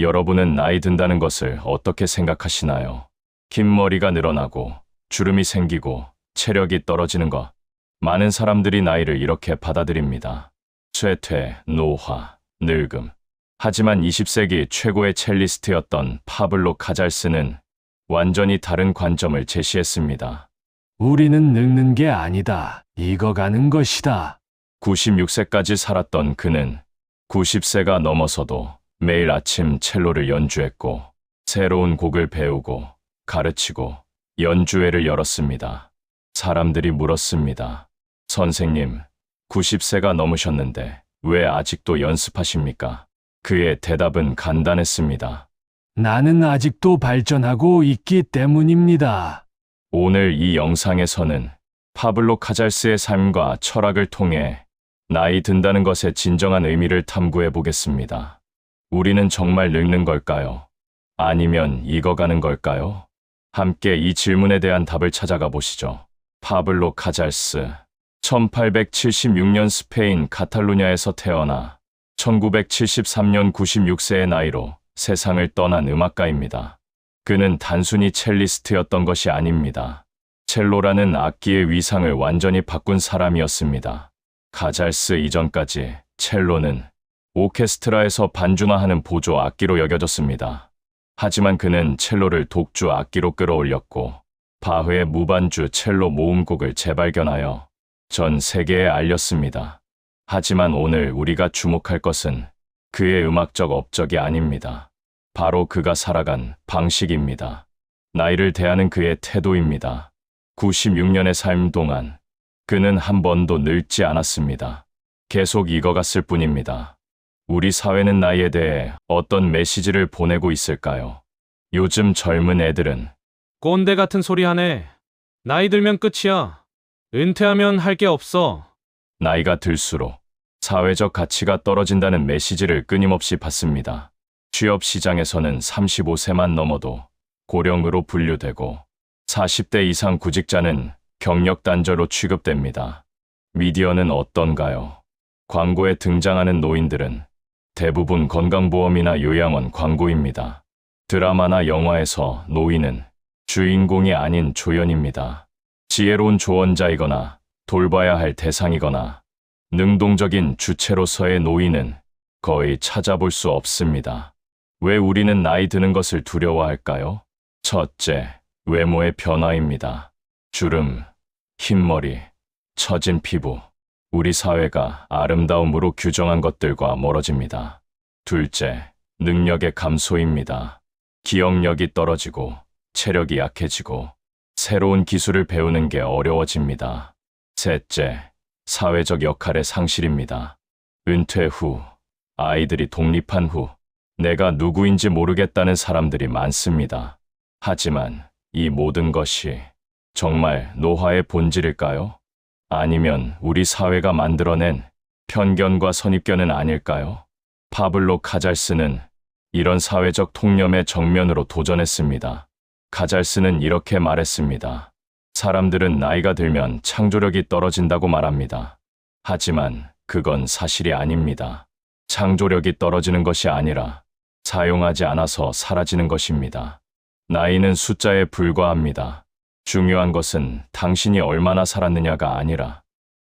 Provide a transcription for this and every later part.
여러분은 나이 든다는 것을 어떻게 생각하시나요? 긴 머리가 늘어나고 주름이 생기고 체력이 떨어지는 것. 많은 사람들이 나이를 이렇게 받아들입니다. 쇠퇴, 노화, 늙음. 하지만 20세기 최고의 첼리스트였던 파블로 카잘스는 완전히 다른 관점을 제시했습니다. 우리는 늙는 게 아니다. 익어가는 것이다. 96세까지 살았던 그는 90세가 넘어서도 매일 아침 첼로를 연주했고 새로운 곡을 배우고 가르치고 연주회를 열었습니다. 사람들이 물었습니다. 선생님, 90세가 넘으셨는데 왜 아직도 연습하십니까? 그의 대답은 간단했습니다. 나는 아직도 발전하고 있기 때문입니다. 오늘 이 영상에서는 파블로 카잘스의 삶과 철학을 통해 나이 든다는 것의 진정한 의미를 탐구해 보겠습니다. 우리는 정말 늙는 걸까요? 아니면 익어가는 걸까요? 함께 이 질문에 대한 답을 찾아가 보시죠. 파블로 카잘스. 1876년 스페인 카탈루냐에서 태어나 1973년 96세의 나이로 세상을 떠난 음악가입니다. 그는 단순히 첼리스트였던 것이 아닙니다. 첼로라는 악기의 위상을 완전히 바꾼 사람이었습니다. 카잘스 이전까지 첼로는 오케스트라에서 반주나 하는 보조 악기로 여겨졌습니다. 하지만 그는 첼로를 독주 악기로 끌어올렸고 바흐의 무반주 첼로 모음곡을 재발견하여 전 세계에 알렸습니다. 하지만 오늘 우리가 주목할 것은 그의 음악적 업적이 아닙니다. 바로 그가 살아간 방식입니다. 나이를 대하는 그의 태도입니다. 96년의 삶 동안 그는 한 번도 늙지 않았습니다. 계속 익어갔을 뿐입니다. 우리 사회는 나이에 대해 어떤 메시지를 보내고 있을까요? 요즘 젊은 애들은 꼰대 같은 소리 하네. 나이 들면 끝이야. 은퇴하면 할 게 없어. 나이가 들수록 사회적 가치가 떨어진다는 메시지를 끊임없이 받습니다. 취업 시장에서는 35세만 넘어도 고령으로 분류되고 40대 이상 구직자는 경력 단절로 취급됩니다. 미디어는 어떤가요? 광고에 등장하는 노인들은 대부분 건강보험이나 요양원 광고입니다. 드라마나 영화에서 노인은 주인공이 아닌 조연입니다. 지혜로운 조언자이거나 돌봐야 할 대상이거나 능동적인 주체로서의 노인은 거의 찾아볼 수 없습니다. 왜 우리는 나이 드는 것을 두려워할까요? 첫째, 외모의 변화입니다. 주름, 흰머리, 처진 피부. 우리 사회가 아름다움으로 규정한 것들과 멀어집니다. 둘째, 능력의 감소입니다. 기억력이 떨어지고 체력이 약해지고 새로운 기술을 배우는 게 어려워집니다. 셋째, 사회적 역할의 상실입니다. 은퇴 후, 아이들이 독립한 후, 내가 누구인지 모르겠다는 사람들이 많습니다. 하지만 이 모든 것이 정말 노화의 본질일까요? 아니면 우리 사회가 만들어낸 편견과 선입견은 아닐까요? 파블로 카잘스는 이런 사회적 통념의 정면으로 도전했습니다. 카잘스는 이렇게 말했습니다. 사람들은 나이가 들면 창조력이 떨어진다고 말합니다. 하지만 그건 사실이 아닙니다. 창조력이 떨어지는 것이 아니라 사용하지 않아서 사라지는 것입니다. 나이는 숫자에 불과합니다. 중요한 것은 당신이 얼마나 살았느냐가 아니라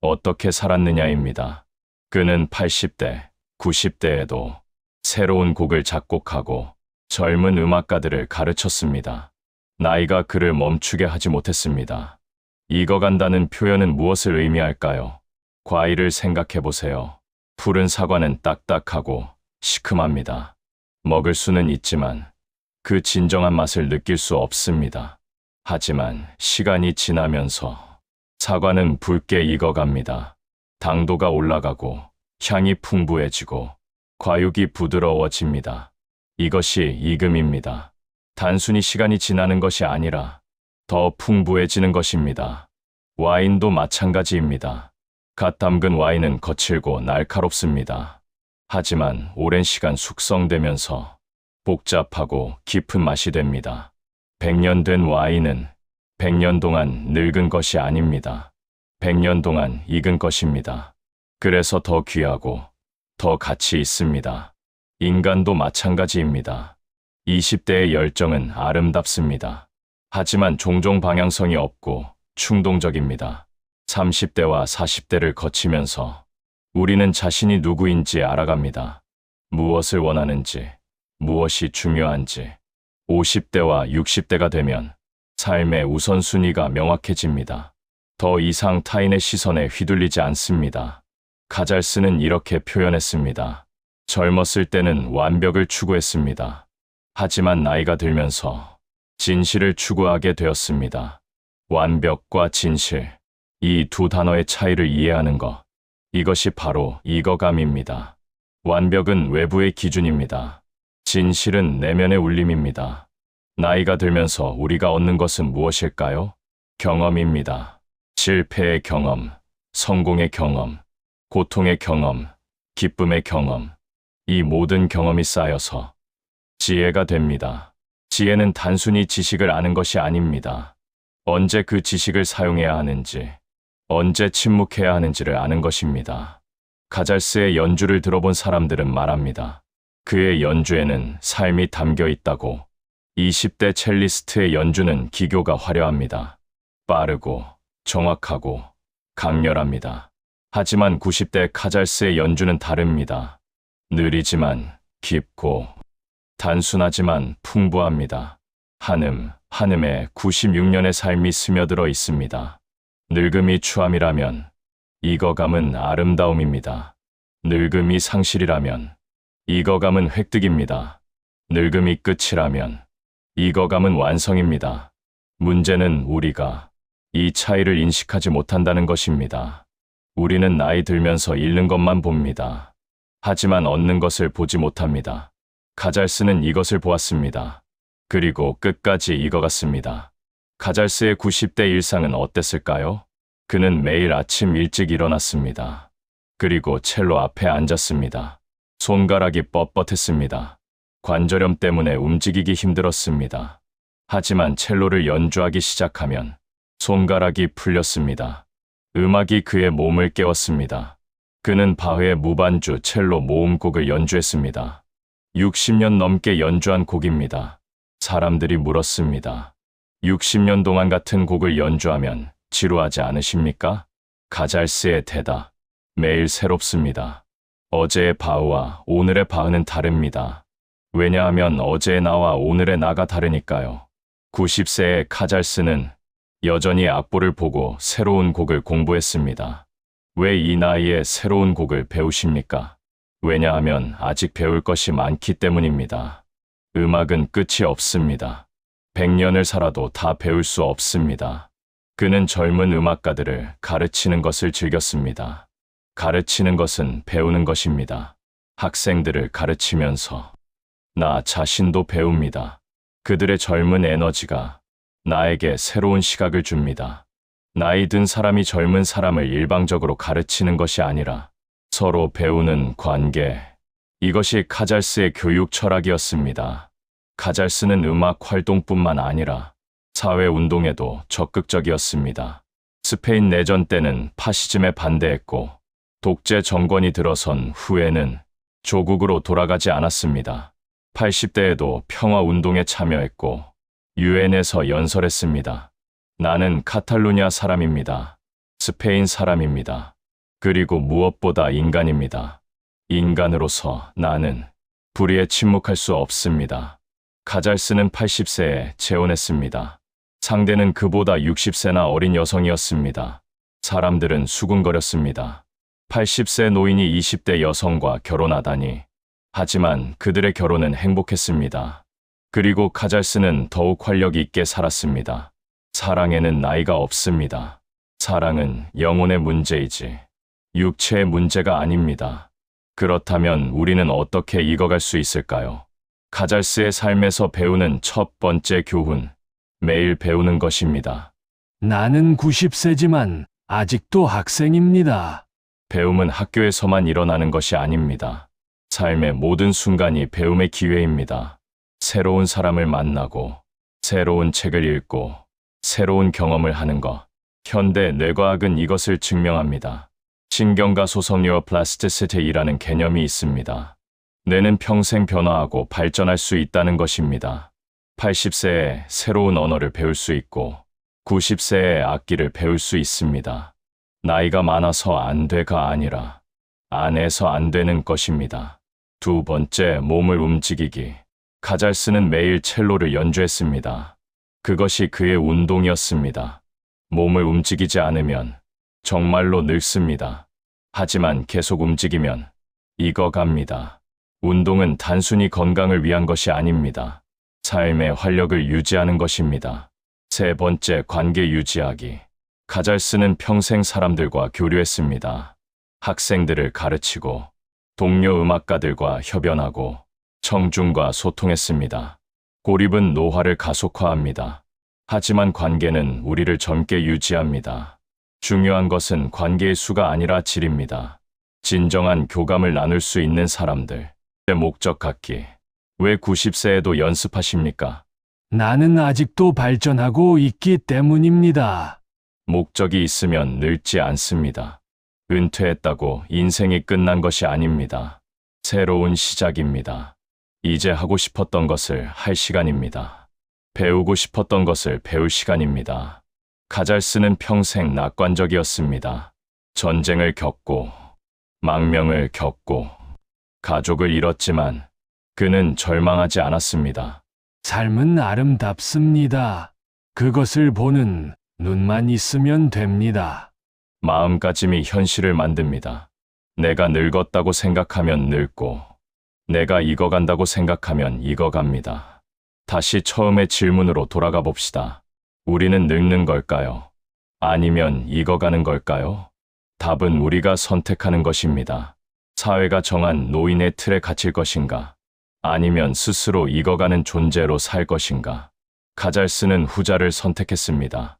어떻게 살았느냐입니다. 그는 80대, 90대에도 새로운 곡을 작곡하고 젊은 음악가들을 가르쳤습니다. 나이가 그를 멈추게 하지 못했습니다. 익어간다는 표현은 무엇을 의미할까요? 과일을 생각해 보세요. 푸른 사과는 딱딱하고 시큼합니다. 먹을 수는 있지만 그 진정한 맛을 느낄 수 없습니다. 하지만 시간이 지나면서 사과는 붉게 익어갑니다. 당도가 올라가고 향이 풍부해지고 과육이 부드러워집니다. 이것이 익음입니다. 단순히 시간이 지나는 것이 아니라 더 풍부해지는 것입니다. 와인도 마찬가지입니다. 갓 담근 와인은 거칠고 날카롭습니다. 하지만 오랜 시간 숙성되면서 복잡하고 깊은 맛이 됩니다. 100년 된 와인은 100년 동안 늙은 것이 아닙니다. 100년 동안 익은 것입니다. 그래서 더 귀하고 더 가치 있습니다. 인간도 마찬가지입니다. 20대의 열정은 아름답습니다. 하지만 종종 방향성이 없고 충동적입니다. 30대와 40대를 거치면서 우리는 자신이 누구인지 알아갑니다. 무엇을 원하는지, 무엇이 중요한지. 50대와 60대가 되면 삶의 우선순위가 명확해집니다. 더 이상 타인의 시선에 휘둘리지 않습니다. 가잘스는 이렇게 표현했습니다. 젊었을 때는 완벽을 추구했습니다. 하지만 나이가 들면서 진실을 추구하게 되었습니다. 완벽과 진실, 이 두 단어의 차이를 이해하는 것, 이것이 바로 이거감입니다. 완벽은 외부의 기준입니다. 진실은 내면의 울림입니다. 나이가 들면서 우리가 얻는 것은 무엇일까요? 경험입니다. 실패의 경험, 성공의 경험, 고통의 경험, 기쁨의 경험. 이 모든 경험이 쌓여서 지혜가 됩니다. 지혜는 단순히 지식을 아는 것이 아닙니다. 언제 그 지식을 사용해야 하는지, 언제 침묵해야 하는지를 아는 것입니다. 가잘스의 연주를 들어본 사람들은 말합니다. 그의 연주에는 삶이 담겨 있다고. 20대 첼리스트의 연주는 기교가 화려합니다. 빠르고, 정확하고, 강렬합니다. 하지만 90대 카잘스의 연주는 다릅니다. 느리지만 깊고, 단순하지만 풍부합니다. 한음, 한음에 96년의 삶이 스며들어 있습니다. 늙음이 추함이라면 이거감은 아름다움입니다. 늙음이 상실이라면 이거감은 획득입니다. 늙음이 끝이라면 이거감은 완성입니다. 문제는 우리가 이 차이를 인식하지 못한다는 것입니다. 우리는 나이 들면서 잃는 것만 봅니다. 하지만 얻는 것을 보지 못합니다. 가잘스는 이것을 보았습니다. 그리고 끝까지 익어갔습니다. 가잘스의 90대 일상은 어땠을까요? 그는 매일 아침 일찍 일어났습니다. 그리고 첼로 앞에 앉았습니다. 손가락이 뻣뻣했습니다. 관절염 때문에 움직이기 힘들었습니다. 하지만 첼로를 연주하기 시작하면 손가락이 풀렸습니다. 음악이 그의 몸을 깨웠습니다. 그는 바흐의 무반주 첼로 모음곡을 연주했습니다. 60년 넘게 연주한 곡입니다. 사람들이 물었습니다. 60년 동안 같은 곡을 연주하면 지루하지 않으십니까? 가잘스의 대답. 매일 새롭습니다. 어제의 바흐와 오늘의 바흐는 다릅니다. 왜냐하면 어제의 나와 오늘의 나가 다르니까요. 90세의 카잘스는 여전히 악보를 보고 새로운 곡을 공부했습니다. 왜 이 나이에 새로운 곡을 배우십니까? 왜냐하면 아직 배울 것이 많기 때문입니다. 음악은 끝이 없습니다. 100년을 살아도 다 배울 수 없습니다. 그는 젊은 음악가들을 가르치는 것을 즐겼습니다. 가르치는 것은 배우는 것입니다. 학생들을 가르치면서 나 자신도 배웁니다. 그들의 젊은 에너지가 나에게 새로운 시각을 줍니다. 나이 든 사람이 젊은 사람을 일방적으로 가르치는 것이 아니라 서로 배우는 관계. 이것이 카잘스의 교육 철학이었습니다. 카잘스는 음악 활동뿐만 아니라 사회 운동에도 적극적이었습니다. 스페인 내전 때는 파시즘에 반대했고 독재 정권이 들어선 후에는 조국으로 돌아가지 않았습니다. 80대에도 평화 운동에 참여했고 유엔에서 연설했습니다. 나는 카탈루냐 사람입니다. 스페인 사람입니다. 그리고 무엇보다 인간입니다. 인간으로서 나는 불의에 침묵할 수 없습니다. 가잘스는 80세에 재혼했습니다. 상대는 그보다 60세나 어린 여성이었습니다. 사람들은 수군거렸습니다. 80세 노인이 20대 여성과 결혼하다니. 하지만 그들의 결혼은 행복했습니다. 그리고 카잘스는 더욱 활력 있게 살았습니다. 사랑에는 나이가 없습니다. 사랑은 영혼의 문제이지 육체의 문제가 아닙니다. 그렇다면 우리는 어떻게 익어갈 수 있을까요? 카잘스의 삶에서 배우는 첫 번째 교훈, 매일 배우는 것입니다. 나는 90세지만 아직도 학생입니다. 배움은 학교에서만 일어나는 것이 아닙니다. 삶의 모든 순간이 배움의 기회입니다. 새로운 사람을 만나고, 새로운 책을 읽고, 새로운 경험을 하는 것. 현대 뇌과학은 이것을 증명합니다. 신경과 소성 뉴어플라스티시티라는 개념이 있습니다. 뇌는 평생 변화하고 발전할 수 있다는 것입니다. 80세에 새로운 언어를 배울 수 있고 90세에 악기를 배울 수 있습니다. 나이가 많아서 안 돼가 아니라 안 해서 안 되는 것입니다. 두 번째, 몸을 움직이기. 카잘스는 매일 첼로를 연주했습니다. 그것이 그의 운동이었습니다. 몸을 움직이지 않으면 정말로 늙습니다. 하지만 계속 움직이면 익어갑니다. 운동은 단순히 건강을 위한 것이 아닙니다. 삶의 활력을 유지하는 것입니다. 세 번째, 관계 유지하기. 카잘스는 평생 사람들과 교류했습니다. 학생들을 가르치고 동료 음악가들과 협연하고 청중과 소통했습니다. 고립은 노화를 가속화합니다. 하지만 관계는 우리를 젊게 유지합니다. 중요한 것은 관계의 수가 아니라 질입니다. 진정한 교감을 나눌 수 있는 사람들. 제 목적 갖기. 왜 90세에도 연습하십니까? 나는 아직도 발전하고 있기 때문입니다. 목적이 있으면 늙지 않습니다. 은퇴했다고 인생이 끝난 것이 아닙니다. 새로운 시작입니다. 이제 하고 싶었던 것을 할 시간입니다. 배우고 싶었던 것을 배울 시간입니다. 카잘스는 평생 낙관적이었습니다. 전쟁을 겪고, 망명을 겪고, 가족을 잃었지만 그는 절망하지 않았습니다. 삶은 아름답습니다. 그것을 보는 눈만 있으면 됩니다. 마음가짐이 현실을 만듭니다. 내가 늙었다고 생각하면 늙고, 내가 익어간다고 생각하면 익어갑니다. 다시 처음의 질문으로 돌아가 봅시다. 우리는 늙는 걸까요? 아니면 익어가는 걸까요? 답은 우리가 선택하는 것입니다. 사회가 정한 노인의 틀에 갇힐 것인가? 아니면 스스로 익어가는 존재로 살 것인가? 카잘스는 후자를 선택했습니다.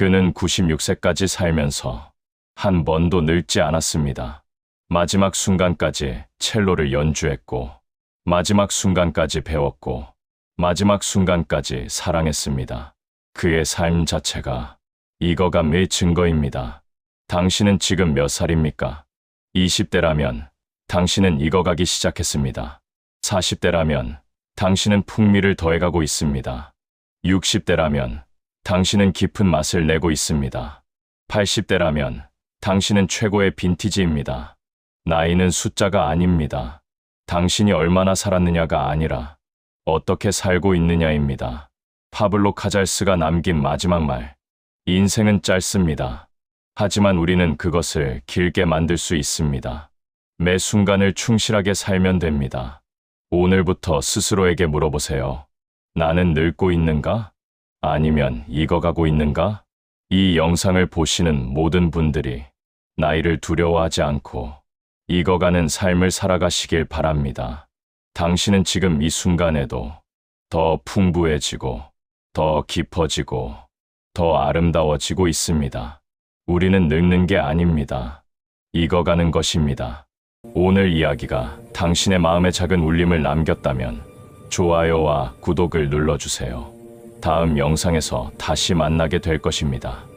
그는 96세까지 살면서 한 번도 늙지 않았습니다. 마지막 순간까지 첼로를 연주했고, 마지막 순간까지 배웠고, 마지막 순간까지 사랑했습니다. 그의 삶 자체가 익어감의 증거입니다. 당신은 지금 몇 살입니까? 20대라면 당신은 익어가기 시작했습니다. 40대라면 당신은 풍미를 더해가고 있습니다. 60대라면 당신은 깊은 맛을 내고 있습니다. 80대라면 당신은 최고의 빈티지입니다. 나이는 숫자가 아닙니다. 당신이 얼마나 살았느냐가 아니라 어떻게 살고 있느냐입니다. 파블로 카잘스가 남긴 마지막 말. 인생은 짧습니다. 하지만 우리는 그것을 길게 만들 수 있습니다. 매 순간을 충실하게 살면 됩니다. 오늘부터 스스로에게 물어보세요. 나는 늙고 있는가? 아니면 익어가고 있는가? 이 영상을 보시는 모든 분들이 나이를 두려워하지 않고 익어가는 삶을 살아가시길 바랍니다. 당신은 지금 이 순간에도 더 풍부해지고, 더 깊어지고, 더 아름다워지고 있습니다. 우리는 늙는 게 아닙니다. 익어가는 것입니다. 오늘 이야기가 당신의 마음에 작은 울림을 남겼다면 좋아요와 구독을 눌러주세요. 다음 영상에서 다시 만나게 될 것입니다.